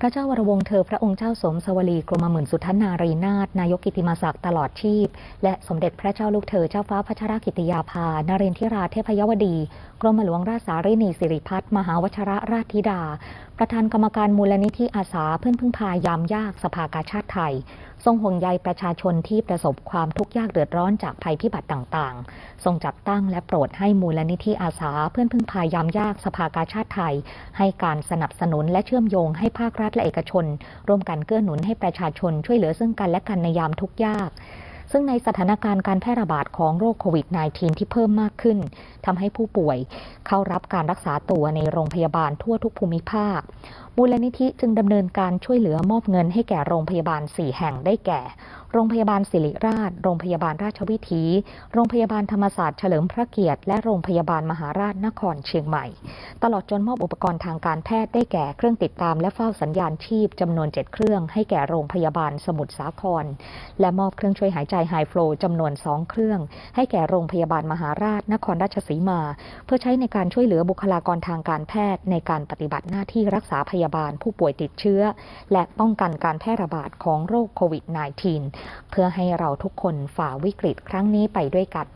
พระเจ้าวรวงศ์เธอพระองค์เจ้าสมสวลีกรมหมื่นสุทนารีนาถนายกกิติมาศักดิ์ตลอดชีพ และสมเด็จพระเจ้าลูกเธอเจ้าฟ้าพัชรกิติยาภา นเรนทิราเทพยวดี กรมหลวงราชสารีนีสิริพัฒน์มหาวชรราชธิดาประธานกรรมการมูลนิธิอาสาเพื่อนพึ่งพายามยากสภากาชาติไทย ทรงห่วงใยประชาชนที่ประสบความทุกข์ยากเดือดร้อนจากภัยพิบัติต่างๆ ทรงจัดตั้งและโปรดให้มูลนิธิอาสาเพื่อนพึ่งพายามยากสภากาชาติไทย ให้การสนับสนุนและเชื่อมโยงให้ภาครัฐและเอกชน ร่วมกันเกื้อหนุนให้ประชาชนช่วยเหลือซึ่งกันและกันในยามทุกข์ยาก ซึ่งในสถานการณ์การแพร่ระบาดของโรคโควิด -19 ที่เพิ่มมากขึ้นทำให้ผู้ป่วยเข้ารับการรักษาตัวในโรงพยาบาลทั่วทุกภูมิภาคมูลนิธิจึงดำเนินการช่วยเหลือมอบเงินให้แก่โรงพยาบาล 4 แห่งได้แก่ โรงพยาบาลศิริราช โรงพยาบาลราชวิถี โรงพยาบาลธรรมศาสตร์เฉลิมพระเกียรติ และโรงพยาบาลมหาราชนครเชียงใหม่ ตลอดจนมอบอุปกรณ์ทางการแพทย์ได้แก่เครื่องติดตามและเฝ้าสัญญาณชีพจำนวน 7 เครื่องให้แก่โรงพยาบาลสมุทรสาคร และมอบเครื่องช่วยหายใจไฮฟลูจำนวน 2 เครื่อง ให้แก่โรงพยาบาลมหาราช นครราชสีมา เพื่อใช้ในการช่วยเหลือบุคลากรทางการแพทย์ ในการปฏิบัติหน้าที่รักษาพยาบาลผู้ป่วยติดเชื้อ และป้องกันการแพร่ระบาดของโรคโควิด -19 เพื่อให้เราทุกคนฝ่าวิกฤตครั้งนี้ไปด้วยกัน